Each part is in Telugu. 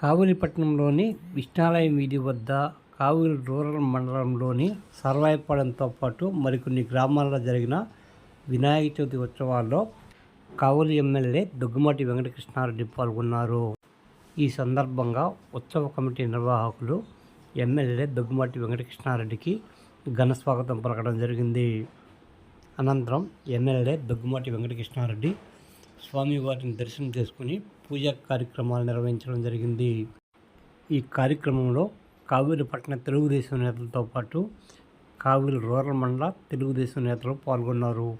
కావులిపట్నంలోని విష్ణాలయం వీధి వద్ద కావులి రూరల్ మండలంలోని సర్వాయిపాలెంతో పాటు మరికొన్ని గ్రామాల్లో జరిగిన వినాయక చవితి ఉత్సవాల్లో కావులి ఎమ్మెల్యే దుగ్గుమాటి వెంకటకృష్ణారెడ్డి పాల్గొన్నారు. ఈ సందర్భంగా ఉత్సవ కమిటీ నిర్వాహకులు ఎమ్మెల్యే దుగ్గుమాటి వెంకటకృష్ణారెడ్డికి ఘన స్వాగతం పలకడం జరిగింది. అనంతరం ఎమ్మెల్యే దగ్గుమాటి వెంకటకృష్ణారెడ్డి స్వామివారిని దర్శనం చేసుకుని పూజా కార్యక్రమాలు నిర్వహించడం జరిగింది. ఈ కార్యక్రమంలో కావేరి పట్టణ తెలుగుదేశం నేతలతో పాటు కావేరి రూరల్ మండల తెలుగుదేశం నేతలు పాల్గొన్నారు.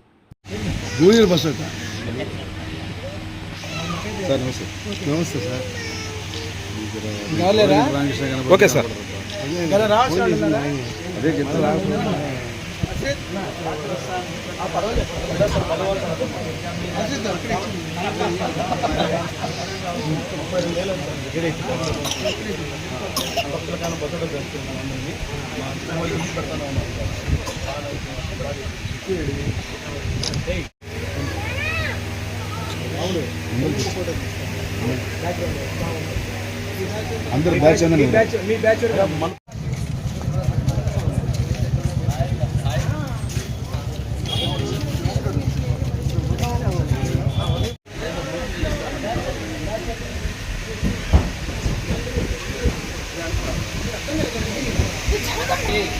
అందరు బ్యాచ్ మీ బ్యాచ్ నమస్తే నమస్తే సార్ అందరు బ్యాచ్ 네, 잠깐만.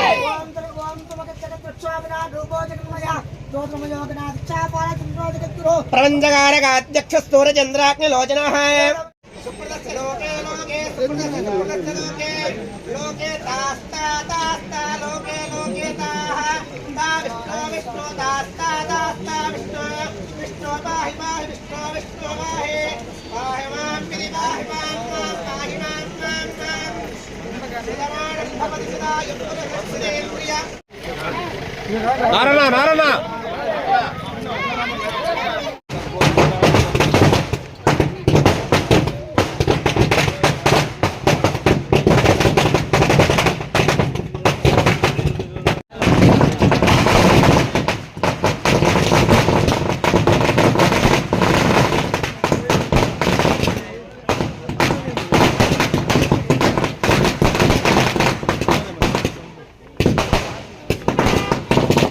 प्रपञ्चकारकाध्यक्षस्तूरचन्द्राग्निलोचनः लोके लोके नारायण नारायण